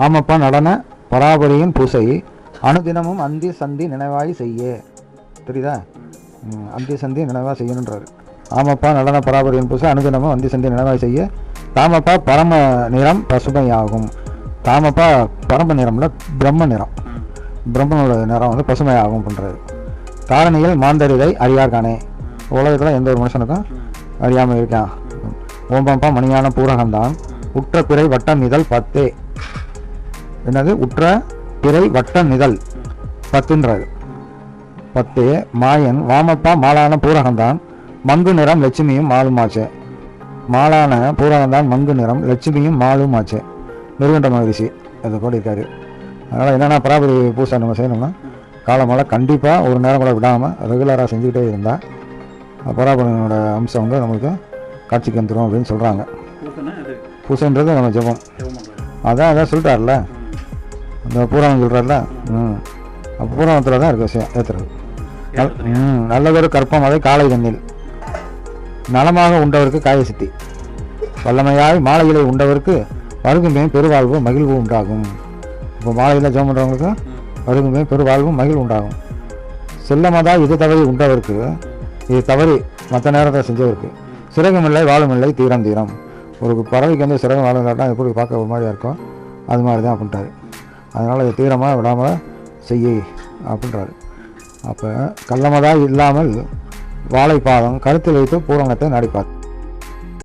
ஆமப்பா நடன பராபரியின் பூசை அனுதினமும் அந்தி சந்தி நினைவாய் செய்ய. தெரியுதா? அந்தி சந்தி நினைவாக செய்யணுன்றாரு. ஆமப்பா நடன பராபரியின் பூசை அனுதினமும் அந்தி சந்தி நினைவாய் செய்ய. தாமப்பா பரம நிறம் பசுமையாகும். தாமப்பா பரம நிறம்ல பிரம்ம நிறம். பிரம்மனோட நிறம் வந்து பசுமையாகும் பண்ணுறது காரணியில் மாந்தரிதை அறியார்கானே. உலகத்தில் எந்த ஒரு மனுஷனுக்கும் அறியாமல் இருக்கான். ஓம்பம்பா மணியான பூரகம்தான். உற்ற பிறை வட்டம் இதழ் பத்தே. என்னது? உற்ற பிறை வட்டம் நிதழ் பத்துன்றாரு பத்து மாயன் வாமப்பா மாலான பூரகம்தான் மங்கு நிறம் லட்சுமியும் மாலுமாச்சே. மாலான பூரகம்தான் மங்கு நிறம் லட்சுமியும் மாலுமாச்சே. நிறுவன்ற மகரிஷி அது கூட இருக்காரு. அதனால் என்னென்ன பராபரி பூசை நம்ம செய்யணும்னா காலமால கண்டிப்பாக ஒரு நேரம் கூட விடாமல் ரெகுலராக செஞ்சுக்கிட்டே இருந்தால் பராபரனோட அம்சம் வந்து நம்மளுக்கு காட்சிக்கு வந்துடும் அப்படின்னு சொல்கிறாங்க பூசைன்றது நம்ம ஜெபம். அதான் அதான் சொல்லிட்டார்ல அந்த பூராணம் சொல்கிறார்ல ம் அப்போ பூராணத்தில் தான் இருக்கு விஷயம் ஏற்றுறது ம் நல்லதொரு கற்பம் அதை காலை தண்ணில் நலமாக உண்டவருக்கு காய சித்தி. வல்லமையாய் மாலையிலே உண்டவருக்கு வருகுமே பெருவாழ்வு மகிழ்வு உண்டாகும். இப்போ மாலையில் ஜெபம் பண்ணுறவங்களுக்கு வருகுமே பெருவாழ்வு மகிழ்வு உண்டாகும். செல்லமதா இது தவறி உண்டவருக்கு இது தவறி மற்ற நேரத்தை செஞ்சவருக்கு சிறகும் இல்லை வாழும் இல்லை தீரம் தீரம். ஒரு பறவைக்கு வந்து சிறகம் வாழும் எப்படி பார்க்க ஒரு மாதிரியா இருக்கும்? அது மாதிரி தான் அப்படின்ட்டாரு அதனால் இதை தீவிரமாக விடாமல் செய்ய அப்படின்றாரு. அப்போ கள்ளமதா இல்லாமல் வாழைப்பாதம் கருத்தில் வைத்து பூரணத்தை நடிப்பார்.